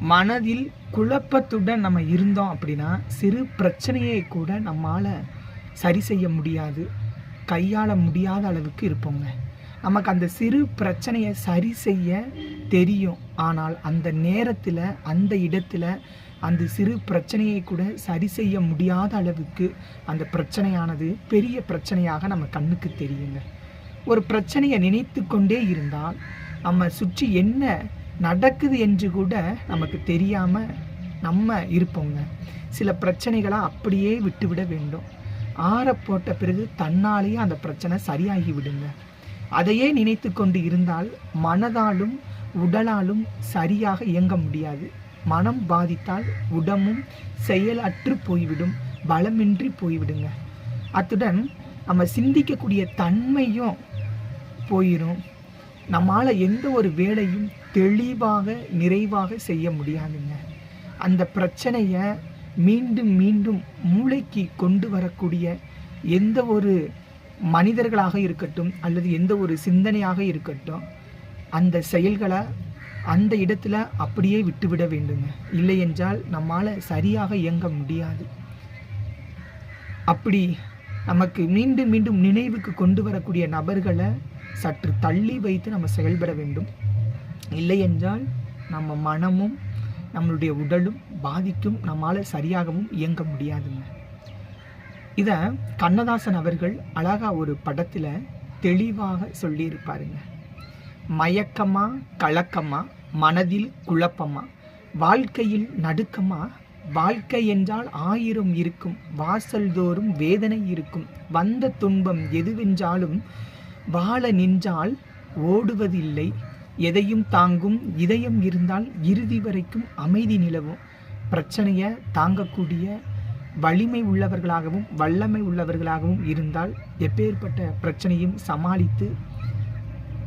மனதில் குழப்பத்துடன் நம்ம இருந்தோம் அப்படின்னா சிறு பிரச்சனையை கூட நம்மால் சரி செய்ய முடியாது. கையாள முடியாத அளவுக்கு இருப்போங்க. நமக்கு அந்த சிறு பிரச்சனையை சரி செய்ய தெரியும். ஆனால் அந்த நேரத்தில் அந்த இடத்துல அந்த சிறு பிரச்சனையை கூட சரி செய்ய முடியாத அளவுக்கு அந்த பிரச்சனையானது பெரிய பிரச்சனையாக நம்ம கண்ணுக்கு தெரியுங்க. ஒரு பிரச்சனையை நினைத்து கொண்டே இருந்தால் நம்ம சுற்றி என்ன நடக்குது என்று கூட நமக்கு தெரியாமல் நம்ம இருப்போங்க. சில பிரச்சனைகளை அப்படியே விட்டுவிட வேண்டும். ஆற போட்ட பிறகு தன்னாலேயே அந்த பிரச்சனை சரியாகி விடுங்க. அதையே நினைத்து கொண்டு இருந்தால் மனதாலும் உடலாலும் சரியாக இயங்க முடியாது. மனம் பாதித்தால் உடம்பும் செயலற்று போய்விடும். பலமின்றி போய்விடுங்க. அத்துடன் நம்ம சிந்திக்கக்கூடிய தன்மையும் போயிடும் நம்மால் எந்த ஒரு வேலையும் தெளிவாக நிறைவாக செய்ய முடியாதுங்க. அந்த பிரச்சனையை மீண்டும் மீண்டும் மூளைக்கு கொண்டு வரக்கூடிய எந்த ஒரு மனிதர்களாக இருக்கட்டும் அல்லது எந்த ஒரு சிந்தனையாக இருக்கட்டும் அந்த செயல்களை அந்த இடத்துல அப்படியே விட்டுவிட வேண்டுங்க. இல்லை என்றால் நம்மால் சரியாக இயங்க முடியாது. அப்படி நமக்கு மீண்டும் மீண்டும் நினைவுக்கு கொண்டு வரக்கூடிய நபர்களை சற்று தள்ளி வைத்து நம்ம செயல்பட வேண்டும். இல்லை என்றால் நம்ம மனமும் நம்மளுடைய உடலும் பாதிக்கும் நம்மால் சரியாகவும் இயங்க முடியாதுங்க. இதை கண்ணதாசன் அவர்கள் அழகா ஒரு படத்தில் தெளிவாக சொல்லியிருப்பாருங்க. மயக்கமா கலக்கமா மனதில் குழப்பமா வாழ்க்கையில் நடுக்கமா வாழ்க்கை என்றால் ஆயிரம் இருக்கும் வாசல் தோறும் வேதனை இருக்கும் வந்த துன்பம் எதுவென்றாலும் வாழ நின்றால் ஓடுவதில்லை எதையும் தாங்கும் இதயம் இருந்தால் இறுதி வரைக்கும் அமைதி நிலவும். பிரச்சனையை தாங்கக்கூடிய வலிமை உள்ளவர்களாகவும் வல்லமை உள்ளவர்களாகவும் இருந்தால் எப்பேற்பட்ட பிரச்சனையும் சமாளித்து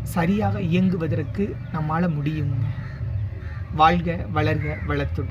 சரியாக இயங்குவதற்கு நம்மால் முடியுங்க. வாழ்க வளர்க வளத்துடன்.